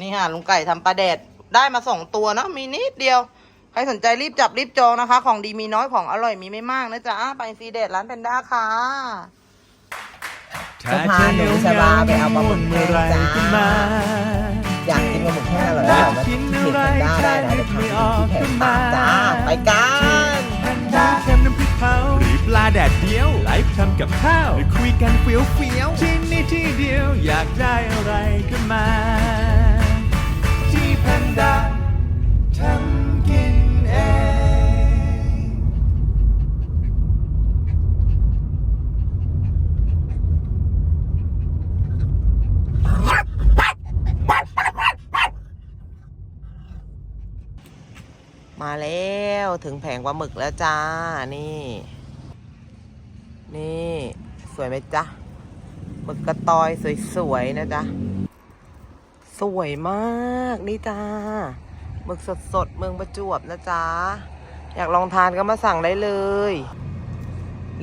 นี่ค่ะลุงไก่ทำปลาแดดได้มาสองตัวเนาะมีนิดเดียว ใครสนใจรีบจับรีบจองนะคะ ของดีมีน้อยของอร่อยมีไม่มากนะจ๊ะไปซีเดดร้านเพนด้าค่ะจะพาหนูชบาไปเอาปลาหมึกแห้งจ้าอยากกินปลาหมึกแห้งอร่อยๆมาที่เพจแพนด้าได้นะเดี๋ยวพาไปที่เพจตามจ้าไปกันแพนด้าแคมน้ำพริกเผาหรือปลาแดดเดียวไลฟ์ทำกับข้าวหรือคุยกันเฟี้ยวเฟี้ยวๆที่นี่ที่เดียวอยากได้อะไรก็มาที่ แพนด้าทำกินเอง มาแล้วถึงแผงปลาหมึกแล้วจ้า นี่ นี่ สวยไหมจ๊ะหมึกกระตอยสวยๆนะจ๊ะ สวยมากนี่จ้าหมึกสดๆเมืองประจวบนะจ๊ะ อยากลองทานก็มาสั่งได้เลย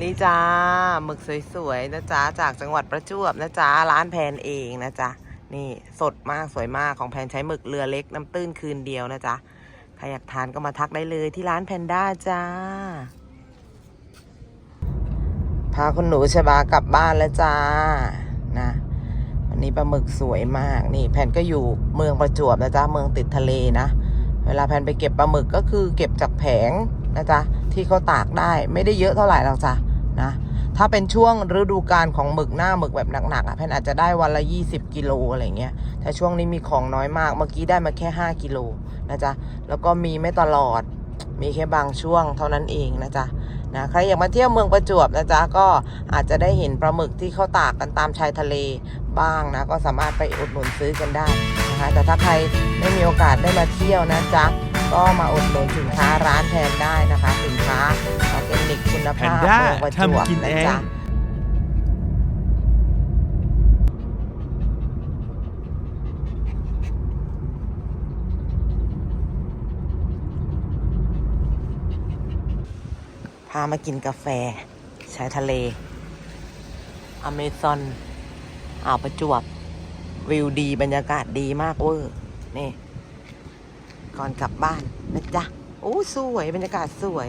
นี่จ้าหมึกสวยๆนะจ๊ะ จากจังหวัดประจวบนะจ๊ะ ร้านแพนเองนะจ๊ะ นี่สดมากสวยมากของแพนใช้หมึกเรือเล็กน้ำตื้นคืนเดียวนะจ๊ะ ใครอยากทานก็มาทักได้เลยที่ร้านแพนด้าจ้า พาคุณหนูชบากลับบ้านแล้วจ้า นะ นี้ปลาหมึกสวยมากนี่แพนก็อยู่เมืองประจวบนะจ๊ะเมืองติดทะเลนะ เวลาแพนไปเก็บปลาหมึกก็คือเก็บจากแผงนะจ๊ะที่เขาตากได้ไม่ได้เยอะเท่าไหร่หรอกจ้ะนะถ้าเป็นช่วงฤดูกาลของหมึกหน้าหมึกแบบหนักๆอะแพนอาจจะได้วันละ 20 กิโลอะไรเงี้ยแต่ช่วงนี้มีของน้อยมากเมื่อกี้ได้มาแค่ 5 กิโลนะจ๊ะแล้วก็มีไม่ตลอดมีแค่บางช่วงเท่านั้นเองนะจ๊ะนะใครอยากมาเที่ยวเมืองประจวบนะจ๊ะก็อาจจะได้เห็นปลาหมึกที่เขาตากกันตามชายทะเล บ้างนะ ก็สามารถไปอุดหนุนซื้อกันได้นะคะ แต่ถ้าใครไม่มีโอกาสได้มาเที่ยวนะจ๊ะ ก็มาอุดหนุนสินค้าร้านแทนได้นะคะ สินค้าออร์แกนิกคุณภาพแพนด้าเมืองประจวบทำกินนะเองจ๊ะพามากินกาแฟ ชายทะเล อเมซอน อ่าวประจวบวิวดีบรรยากาศดีมากเวอร์นี่ ก่อนกลับบ้านนะจ๊ะโอ้สวยบรรยากาศสวย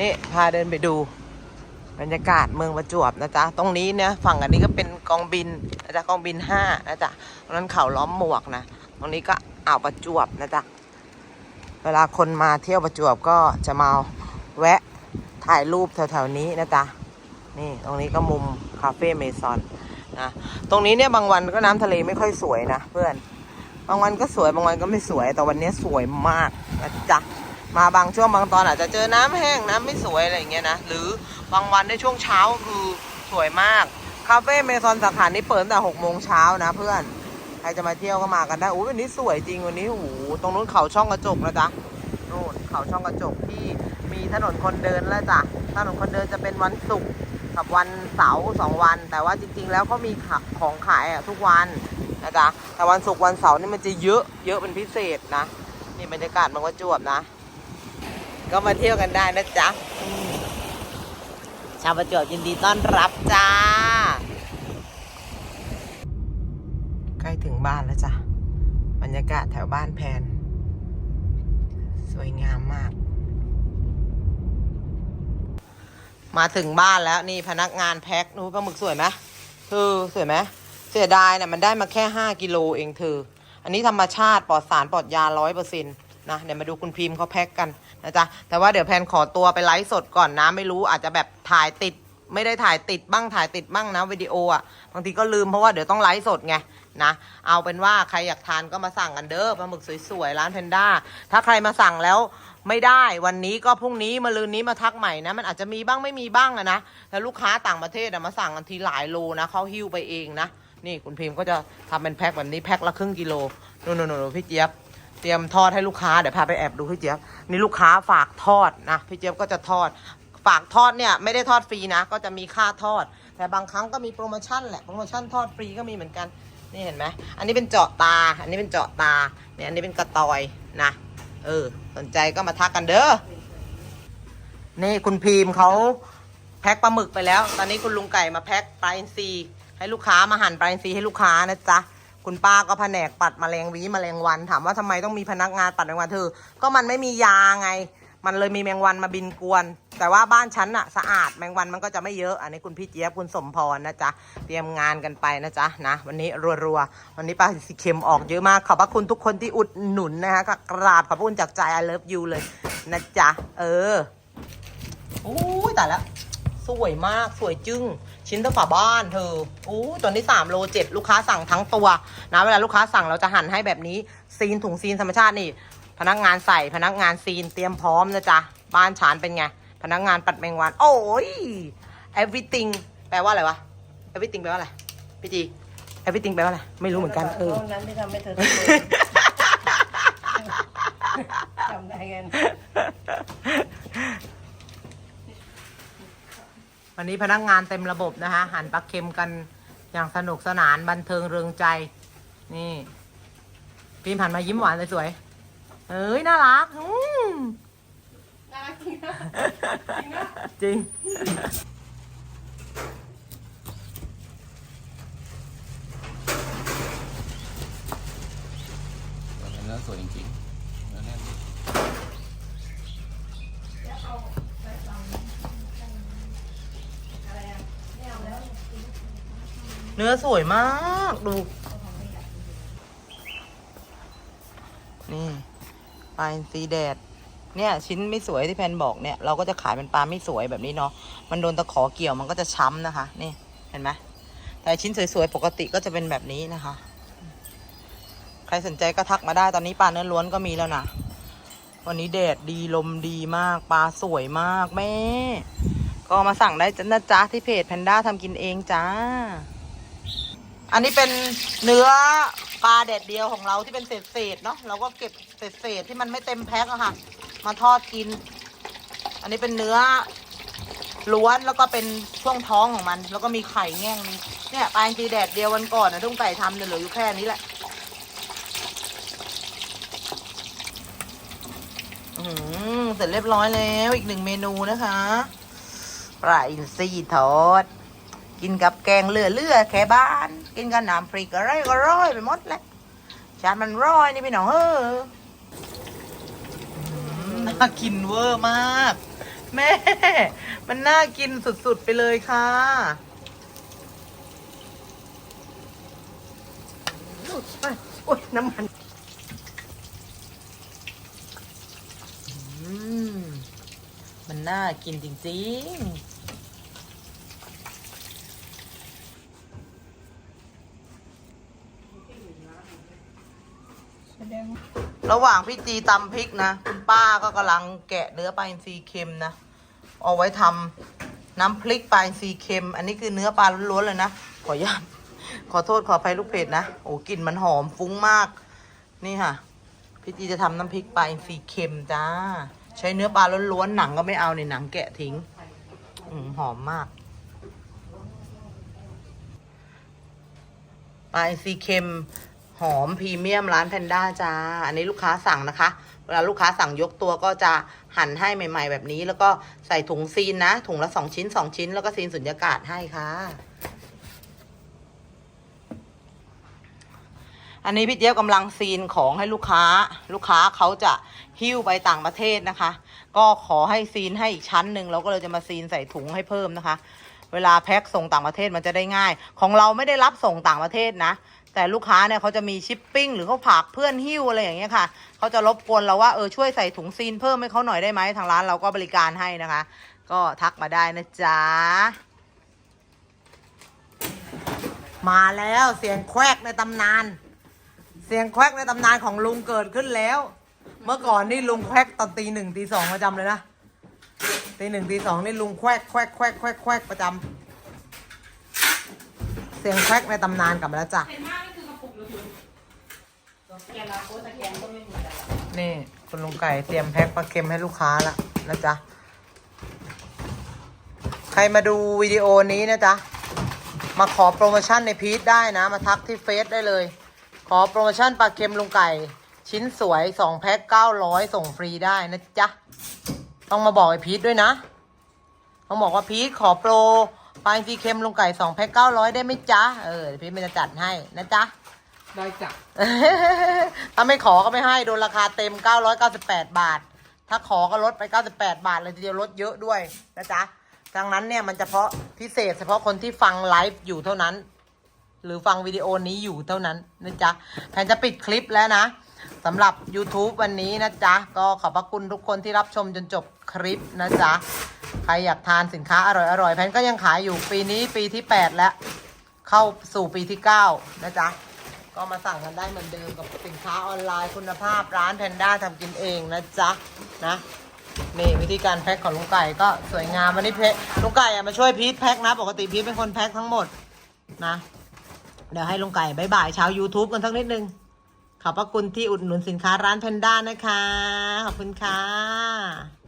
นี่พาเดินไปดู บรรยากาศเมืองประจวบนะจ๊ะ ตรงนี้เนี่ยฝั่งอันนี้ก็เป็นกองบินนะจ๊ะกองบินห้านะจ๊ะตรงนั้นเขาล้อมหมวกนะตรงนี้ก็อ่าวประจวบนะจ๊ะเวลาคนมาเที่ยวประจวบก็จะมาแวะถ่ายรูปแถวๆนี้นะจ๊ะนี่ตรงนี้ก็มุมคาเฟ่เมซอน นะ ตรงนี้เนี่ยบางวันก็น้ำทะเลไม่ค่อยสวยนะเพื่อน บางวันก็สวยบางวันก็ไม่สวย แต่วันนี้สวยมากนะจ๊ะ มาบางช่วงบางตอนอาจจะเจอน้ำแห้งน้ำไม่สวยอะไรอย่างเงี้ยนะ หรือบางวันในช่วงเช้าคือสวยมาก คาเฟ่เมซอนสาขานี้เปิดตั้งแต่หกโมงเช้านะเพื่อน ใครจะมาเที่ยวก็มากันได้อุ้วันนี้สวยจริงวันนี้โอ้โหตรงนู้นเขาช่องกระจกนะจ๊ะนู่นเขาช่องกระจกที่มีถนนคนเดินแล้วจ้ะ ถนนคนเดินจะเป็นวันศุกร์ กับวันเสาร์สองวัน แต่ว่าจริง ๆ แล้วเขามีของขายอะทุกวันนะจ๊ะแต่วันศุกร์วันเสาร์นี่มันจะเยอะเยอะเป็นพิเศษนะ นี่บรรยากาศบางประจวบนะ ก็มาเที่ยวกันได้นะจ๊ะชาวประจวบยินดีต้อนรับจ้า ใกล้ถึงบ้านแล้วจ้ะบรรยากาศแถวบ้านแพน สวยงามมาก มาถึงบ้านแล้วนี่พนักงานแพ็คนู้ปลาหมึกสวยไหมเธอสวยไหมเสียดายเนี่ยมันได้มาแค่ห้ากิโลเองเธอ อันนี้ธรรมชาติปลอดสารปลอดยาร้อยเปอร์เซ็นต์นะเดี๋ยวมาดูคุณพิมพ์เขาแพ็คกันนะจ๊ะแต่ว่าเดี๋ยวแพนขอตัวไปไลฟ์สดก่อนนะ ไม่รู้อาจจะแบบถ่ายติด ไม่ได้ถ่ายติดบ้างถ่ายติดบ้างนะวิดีโออะบางทีก็ลืมเพราะว่าเดี๋ยวต้องไลฟ์สดไงนะเอาเป็นว่าใครอยากทานก็มาสั่งกันเด้อปลาหมึกสวยๆร้านแพนด้าถ้าใครมาสั่งแล้ว ไม่ได้วันนี้ก็พรุ่งนี้มาลืนนี้มาทักใหม่นะ มันอาจจะมีบ้างไม่มีบ้างอะนะแต่ลูกค้าต่างประเทศอะมาสั่งกันทีหลายโลนะเขาหิ้วไปเองนะนี่คุณพิมพ์ก็จะทำเป็นแพ็คแบบนี้แพ็คละครึ่งกิโลนู่นๆๆพี่เจี๊ยบเตรียมทอดให้ลูกค้าเดี๋ยวพาไปแอบดูพี่เจี๊ยบนี่ลูกค้าฝากทอดนะพี่เจี๊ยบก็จะทอดฝากทอดเนี่ยไม่ได้ทอดฟรีนะ ก็จะมีค่าทอด แต่บางครั้งก็มีโปรโมชั่นแหละโปรโมชั่นทอดฟรีก็มีเหมือนกันนี่เห็นไหมอันนี้เป็นเจาะตา อันนี้เป็นเจาะตาเนี่ยอันนี้เป็นกระตอยนะ เออ สนใจก็มาทักกันเด้อ นี่คุณพีมเขาแพ็คปลาหมึกไปแล้ว ตอนนี้คุณลุงไก่มาแพ็คปลาอินทรีให้ลูกค้ามาหั่นปลาอินทรีให้ลูกค้านะจ๊ะ คุณป้าก็แผนกปัดแมลงวีแมลงวัน ถามว่าทำไมต้องมีพนักงานปัดแมลงวันเธอ ก็มันไม่มียาไง มันเลยมีแมงวันมาบินกวน แต่ว่าบ้านฉันอะสะอาดแมงวันมันก็จะไม่เยอะ อันนี้คุณพี่เจี๊ยบคุณสมพรนะจ๊ะ เตรียมงานกันไปนะจ๊ะนะ วันนี้รัวๆ วันนี้ปลาสีเค็มออกเยอะมาก ขอบพระคุณทุกคนที่อุดหนุนนะคะก็กราบขอบพระคุณจากใจ I love you เลยนะจ๊ะ เอออู้ยแต่ละสวยมากสวยจึ้งชิ้นเท่าฝาบ้านเธออู้ตัวนี้3โล7ลูกค้าสั่งทั้งตัวนะเวลาลูกค้าสั่งเราจะหั่นให้แบบนี้ซีนถุงซีนธรรมชาตินี่ พนักงานใส่พนักงานซีนเตรียมพร้อมนะจ๊ะ บ้านฉานเป็นไง พนักงานปัดแมงวัน โอ้ย everything แปลว่าอะไรวะ everything แปลว่าอะไร พี่จี everything แปลว่าอะไร ไม่รู้เหมือนกันเออตรงนั้นที่ทำให้เธอต้องเลยจำได้ไงวันนี้พนักงานเต็มระบบนะคะหันปลาเค็มกันอย่างสนุกสนานบันเทิงเริงใจ นี่พิมพ์ผ่านมายิ้มหวานเลยสวย เอ้ยน่ารักอืมจริงนะจริง เนื้อสวยจริงๆเนื้อแน่นเนื้อสวยมาก ดู นี่ ลาอินทรีแดด เนี่ยชิ้นไม่สวยที่แพนบอกเนี่ยเราก็จะขายเป็นปลาไม่สวยแบบนี้เนาะ มันโดนตะขอเกี่ยวมันก็จะช้ำนะคะ นี่เห็นไหมแต่ชิ้นสวยๆปกติก็จะเป็นแบบนี้นะคะ ใครสนใจก็ทักมาได้ตอนนี้ปลาเนื้อล้วนก็มีแล้วนะ วันนี้แดดดีลมดีมากปลาสวยมากแม่ ก็มาสั่งได้จ้ะนะจ๊ะที่เพจแพนด้าทำกินเองจ้า อันนี้เป็นเนื้อ ปลาแดดเดียวของเราที่เป็นเศษเศษๆเนาะเราก็เก็บเศษเศษๆที่มันไม่เต็มแพ็คอะค่ะ มาทอดกิน อันนี้เป็นเนื้อล้วนแล้วก็เป็นช่วงท้องของมัน แล้วก็มีไข่แง่งนึงเนี่ยปลาอินทรีแดดเดียววันก่อนนะทุ่งไก่ทำเนี่ยเหลืออยู่แค่นี้แหละอืมเสร็จเรียบร้อยแล้วอีกหนึ่งเมนูนะคะปลาอินทรีทอด กินกับแกงเลือเลือแค่บ้าน กินกับน้ำพริกอะไรก็ร้อยไปหมดแหละจานมันร้อยนี่พี่น้องเอออืมน่ากินเวอร์มาก แม่ มันน่ากินสุดๆไปเลยค่ะโอ้ยน้ำมันอืมมันน่ากินจริงๆ ระหว่างพี่จีตำพริกนะ คุณป้าก็กำลังแกะเนื้อปลาอินทรีเค็มนะ เอาไว้ทำน้ำพริกปลาอินทรีเค็ม อันนี้คือเนื้อปลาล้วนๆเลยนะ ขออนุญาตขอโทษขออภัยลูกเพจนะ โอ้กลิ่นมันหอมฟุ้งมาก นี่ค่ะ พี่จีจะทำน้ำพริกปลาอินทรีเค็มจ้า ใช้เนื้อปลาล้วนๆหนังก็ไม่เอาในหนังแกะทิ้งอืหอมมากปลาอินทรีเค็ม หอมพรีเมียมร้านแพนด้าจ้า อันนี้ลูกค้าสั่งนะคะ เวลาลูกค้าสั่งยกตัวก็จะหั่นให้ใหม่ ๆ แบบนี้ แล้วก็ใส่ถุงซีนนะ ถุงละสองชิ้นสองชิ้น แล้วก็ซีนสุญญากาศให้ค่ะ อันนี้พี่เจี๊ยบกำลังซีนของให้ลูกค้า ลูกค้าเขาจะหิ้วไปต่างประเทศนะคะ ก็ขอให้ซีนให้อีกชั้นหนึ่งเราก็เลยจะมาซีนใส่ถุงให้เพิ่มนะคะ เวลาแพ็คส่งต่างประเทศมันจะได้ง่าย ของเราไม่ได้รับส่งต่างประเทศนะ แต่ลูกค้าเนี่ยเขาจะมีชิปปิ้งหรือเขาฝากเพื่อนหิ้วอะไรอย่างเงี้ยค่ะเขาจะรบกวนเราว่าเออช่วยใส่ถุงซีนเพิ่มให้เขาหน่อยได้ไหมทางร้านเราก็บริการให้นะคะ ก็ทักมาได้นะจ๊ะมาแล้วเสียงแควกในตำนาน เสียงแควกในตำนานของลุงเกิดขึ้นแล้ว เมื่อก่อนนี่ลุงแควกตอนตีหนึ่งตีสองประจำเลยนะตีหนึ่งตีสองนี่ลุงแควกแควกแควกแควกแควกประจำ เสียงแควกในตำนานกลับมาแล้วจ้ะนี่คุณลุงไก่เตรียมแพ็คปลาเค็มให้ลูกค้าละนะจ๊ะ ใครมาดูวิดีโอนี้นะจ๊ะ มาขอโปรโมชั่นในพีทได้นะ มาทักที่เฟซได้เลย ขอโปรโมชั่นปลาเค็มลุงไก่ ชิ้นสวย2แพ็ค900ส่งฟรีได้นะจ๊ะ ต้องมาบอกไอพีทด้วยนะ ต้องบอกว่าพีทขอโปร ปลาอินทรีเค็มลุงไก่2แพ็ค900ได้ไหมจ๊ะ เออเดี๋ยวพีทมันจะจัดให้นะจ๊ะ ได้จับถ้าไม่ขอก็ไม่ให้ โดนราคาเต็ม 998 บาท ถ้าขอก็ลดไป 98 บาทเลยทีเดียวลดเยอะด้วยนะจ๊ะ ดังนั้นเนี่ยมันเฉพาะพิเศษ เฉพาะคนที่ฟังไลฟ์อยู่เท่านั้น หรือฟังวิดีโอนี้อยู่เท่านั้นนะจ๊ะ แผนจะปิดคลิปแล้วนะสำหรับ YouTube วันนี้นะจ๊ะ ก็ขอบพระคุณทุกคนที่รับชมจนจบคลิปนะจ๊ะ ใครอยากทานสินค้าอร่อยๆแพนก็ยังขายอยู่ปีนี้ปีที่ 8 แล้ว เข้าสู่ปีที่ 9 นะจ๊ะ ก็มาสั่งกันได้เหมือนเดิมกับสินค้าออนไลน์คุณภาพร้านแพนด้าทำกินเองนะจ๊ะ นะนี่วิธีการแพ็คของลุงไก่ก็สวยงามวันนี้เพลุงไก่มาช่วยพีทแพ็คนะ ปกติพีทเป็นคนแพ็คทั้งหมดนะ เดี๋ยวให้ลุงไก่บายบายชาว YouTube กันสักนิดนึง ขอบพระคุณที่อุดหนุนสินค้าร้านแพนด้านะคะ ขอบคุณค่ะ